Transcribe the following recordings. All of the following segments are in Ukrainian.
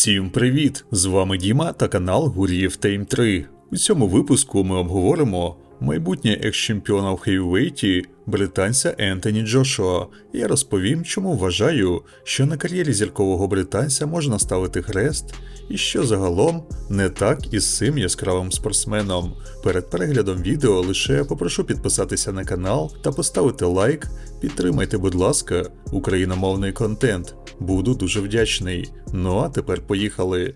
Всім привіт! З вами Діма та канал Гур'єв Тейм 3. У цьому випуску ми обговоримо майбутнє екс-чемпіона в хейвейті британця Ентоні Джошуа. Я розповім, чому вважаю, що на кар'єрі зіркового британця можна ставити хрест, і що загалом не так із цим яскравим спортсменом. Перед переглядом відео лише попрошу підписатися на канал та поставити лайк. Підтримайте, будь ласка, україномовний контент. Буду дуже вдячний. Ну а тепер поїхали.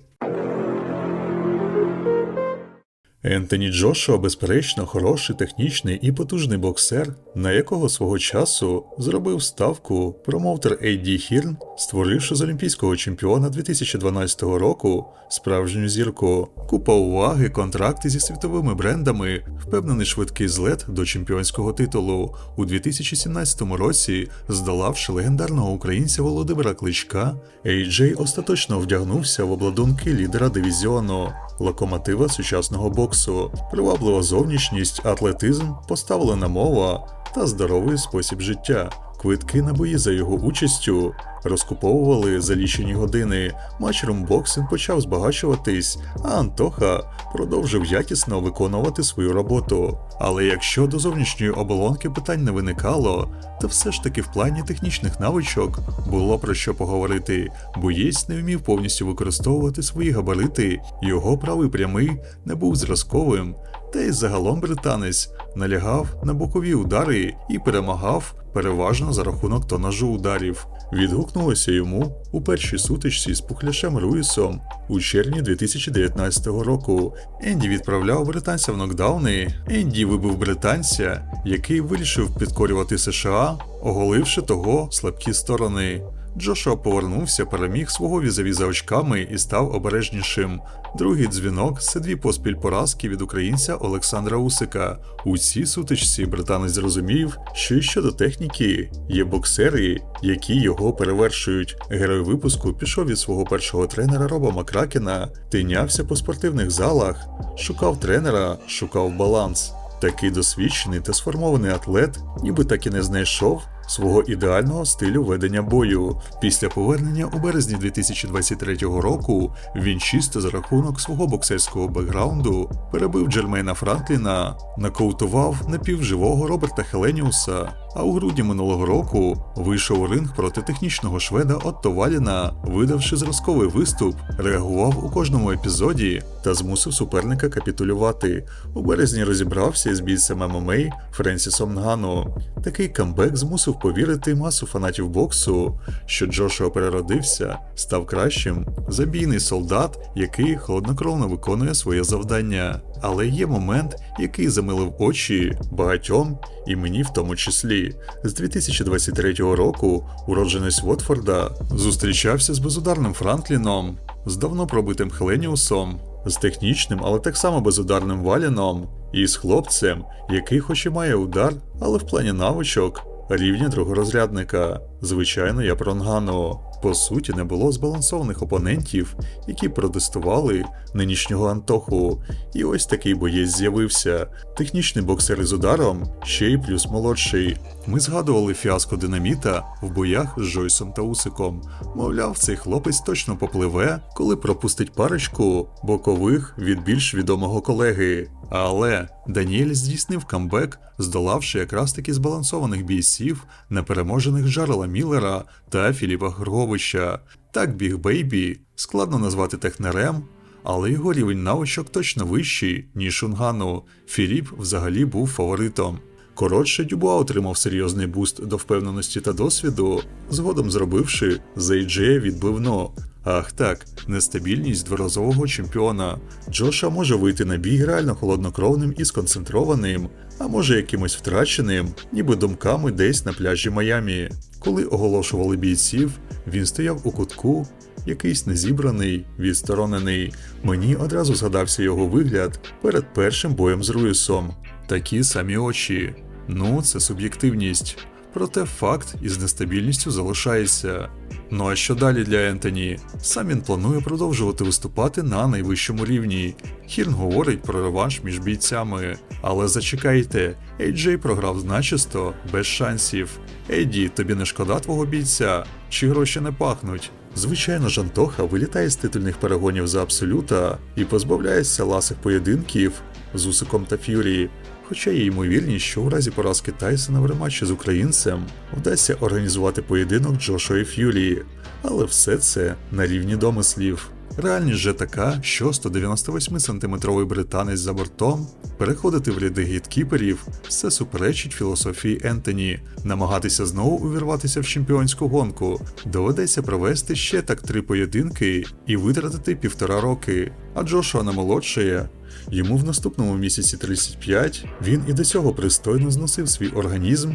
Ентоні Джошуа, безперечно, хороший технічний і потужний боксер, на якого свого часу зробив ставку промоутер Ейді Хірн, створивши з олімпійського чемпіона 2012 року справжню зірку. Купа уваги, контракти зі світовими брендами, впевнений швидкий злет до чемпіонського титулу. У 2017 році, здолавши легендарного українця Володимира Кличка, Ейджей остаточно вдягнувся в обладунки лідера дивізіону локомотива сучасного боксу, приваблива зовнішність, атлетизм, поставлена мова та здоровий спосіб життя. Квитки на бої за його участю розкуповували за лічені години. Матчрум боксинг почав збагачуватись, а Антоха продовжив якісно виконувати свою роботу. Але якщо до зовнішньої оболонки питань не виникало, то все ж таки в плані технічних навичок було про що поговорити. Боєць не вмів повністю використовувати свої габарити, його правий прямий не був зразковим. Та й загалом британець налягав на бокові удари і перемагав переважно за рахунок тонажу ударів. Відгукнулося йому у першій сутичці з Пухляшем Руїсом у червні 2019 року. Енді відправляв британця в нокдауни. Енді вибив британця, який вирішив підкорювати США, оголивши того слабкі сторони. Джошуа повернувся, переміг свого візаві за очками і став обережнішим. Другий дзвінок це дві поспіль поразки від українця Олександра Усика. У цій сутичці британець зрозумів, що і щодо техніки є боксери, які його перевершують. Герой випуску пішов від свого першого тренера Роба Макракена, тинявся по спортивних залах, шукав тренера, шукав баланс. Такий досвідчений та сформований атлет, ніби так і не знайшов свого ідеального стилю ведення бою. Після повернення у березні 2023 року він чисто за рахунок свого боксерського бекграунду перебив Джермейна Франкліна, нокаутував напівживого Роберта Хеленіуса. А у грудні минулого року вийшов у ринг проти технічного шведа Отто Валіна, видавши зразковий виступ, реагував у кожному епізоді та змусив суперника капітулювати. У березні розібрався із бійцем ММА Френсісом Нгану. Такий камбек змусив повірити масу фанатів боксу, що Джошуа переродився, став кращим, забійний солдат, який холоднокровно виконує своє завдання. Але є момент, який замилив очі багатьом, і мені в тому числі. З 2023 року уродженець Вотфорда зустрічався з безударним Франкліном, з давно пробитим Хеленіусом, з технічним, але так само безударним Валіном, і з хлопцем, який хоч і має удар, але в плані навичок рівня другорозрядника. Звичайно, я про Нгану. По суті, не було збалансованих опонентів, які протестували нинішнього Антоху. І ось такий боєць з'явився. Технічний боксер із ударом, ще й плюс молодший. Ми згадували фіаско динаміта в боях з Жойсом та Усиком. Мовляв, цей хлопець точно попливе, коли пропустить парочку бокових від більш відомого колеги. Але Даніель здійснив камбек, здолавши якраз таки збалансованих бійців, непереможених Джарела Міллера та Філіпа Грговича. Так Біг Бейбі складно назвати технерем, але його рівень навичок точно вищий, ніж Шунгану. Філіп взагалі був фаворитом. Коротше, Дюбуа отримав серйозний буст до впевненості та досвіду, згодом зробивши з відбивно. Ах так, нестабільність дворазового чемпіона. Джоша може вийти на бій реально холоднокровним і сконцентрованим, а може якимось втраченим, ніби думками десь на пляжі Майамі. Коли оголошували бійців, він стояв у кутку, якийсь незібраний, відсторонений. Мені одразу згадався його вигляд перед першим боєм з Руїсом. Такі самі очі. Ну, це суб'єктивність. Проте факт із нестабільністю залишається. Ну а що далі для Ентоні? Сам він планує продовжувати виступати на найвищому рівні. Хірн говорить про реванш між бійцями. Але зачекайте, Ейджей програв начисто, без шансів. Ейді, тобі не шкода твого бійця? Чи гроші не пахнуть? Звичайно, Жантоха вилітає з титульних перегонів за абсолюта і позбавляється ласих поєдинків з Усиком та Ф'юрі. Хоча є ймовірність, що у разі поразки Тайсона в рематчі з українцем вдасться організувати поєдинок Джошуа і Ф'юрі, але все це на рівні домислів. Реальність же така, що 198-сантиметровий британець за бортом переходити в ряди гіткіперів це суперечить філософії Ентоні. Намагатися знову увірватися в чемпіонську гонку доведеться провести ще так три поєдинки і витратити півтора роки. А Джошуа намолодшає. Йому в наступному місяці 35 він і до цього пристойно зносив свій організм,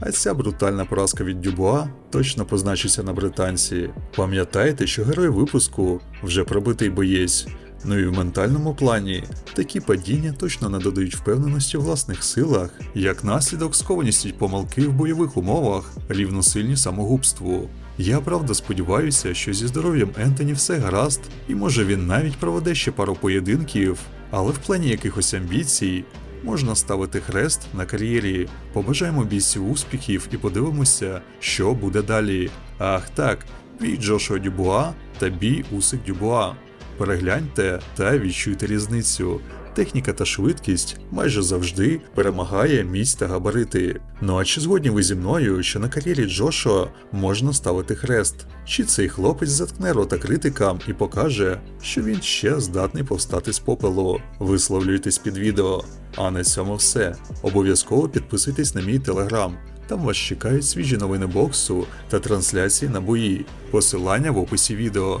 а ця брутальна поразка від Дюбуа точно позначиться на британці. Пам'ятайте, що герой випуску вже пробитий боєць. Ну і в ментальному плані такі падіння точно не додають впевненості в власних силах, як наслідок скованісті й помилки в бойових умовах рівносильні самогубству. Я правда сподіваюся, що зі здоров'ям Ентоні все гаразд, і може він навіть проведе ще пару поєдинків, але в плані якихось амбіцій можна ставити хрест на кар'єрі. Побажаємо бійцю успіхів і подивимося, що буде далі. Ах так, бій Джошуа Дюбуа та бій Усик Дюбуа. Перегляньте та відчуйте різницю. Техніка та швидкість майже завжди перемагає міць та габарити. Ну а чи згодні ви зі мною, що на кар'єрі Джошуа можна ставити хрест? Чи цей хлопець заткне рота критикам і покаже, що він ще здатний повстати з попелу? Висловлюйтесь під відео. А на цьому все. Обов'язково підписуйтесь на мій телеграм. Там вас чекають свіжі новини боксу та трансляції на бої. Посилання в описі відео.